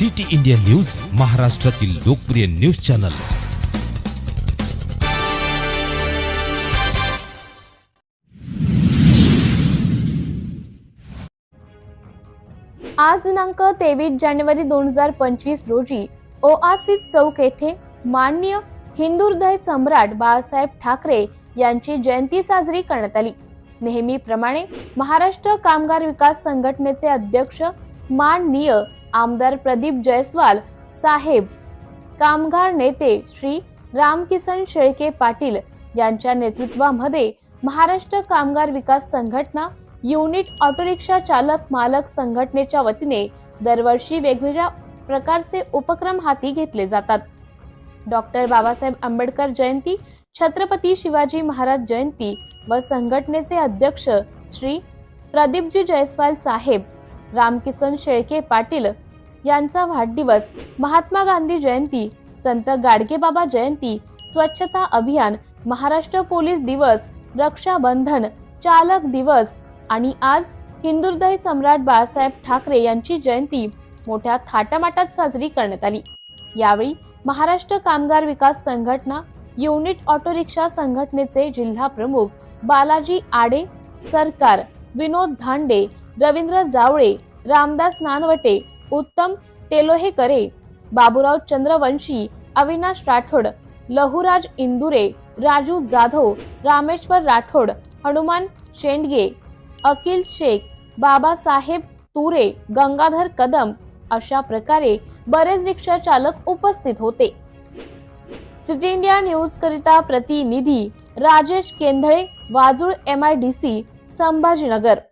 City India news महाराष्ट्रातील लोकप्रिय news channel. आज दिनांक तेवीस जानेवारी दोन हजार पंचवीस रोजी ओआसिस चौक येथे माननीय हिंदुर्दय सम्राट बाळासाहेब ठाकरे यांची जयंती साजरी करण्यात आली. नेहमीप्रमाणे महाराष्ट्र कामगार विकास संघटनेचे अध्यक्ष माननीय आमदार प्रदीप जयस्वाल साहेब कामगार नेते श्री रामकिसन शेळके पाटील यांच्या नेतृत्वामध्ये महाराष्ट्र कामगार विकास संघटना युनिट ऑटोरिक्षा चालक मालक संघटनेच्या वतीने दरवर्षी वेगवेगळ्या प्रकारचे उपक्रम हाती घेतले जातात. डॉक्टर बाबासाहेब आंबेडकर जयंती छत्रपती शिवाजी महाराज जयंती व संघटनेचे अध्यक्ष श्री प्रदीपजी जयस्वाल साहेब रामकिसन शेळके पाटील यांचा वाढदिवस महात्मा गांधी जयंती संत गाडगेबाबा जयंती स्वच्छता अभियान महाराष्ट्र पोलीस दिवस रक्षाबंधन चालक दिवस आणि आज हिंदुर्दय सम्राट बाळासाहेब ठाकरे यांची जयंती मोठ्या थाटामाटात साजरी करण्यात आली. यावेळी महाराष्ट्र कामगार विकास संघटना युनिट ऑटो रिक्षा संघटनेचे जिल्हा प्रमुख बालाजी आडे सरकार विनोद धांडे रवींद्र जावळे रामदास नानवटे उत्तम तेलोहेकरे बाबूराव चंद्रवंशी अविनाश राठोड लहुराज इंदुरे राजू जाधव रामेश्वर राठोड हनुमान शेंडगे अकिल शेख बाबासाहेब तुरे गंगाधर कदम अशा प्रकारे बरेच रिक्षा चालक उपस्थित होते. सिटी इंडिया न्यूज करिता प्रतिनिधी Rajesh Kendhale वाजूळ M I D C Sambhajinagar.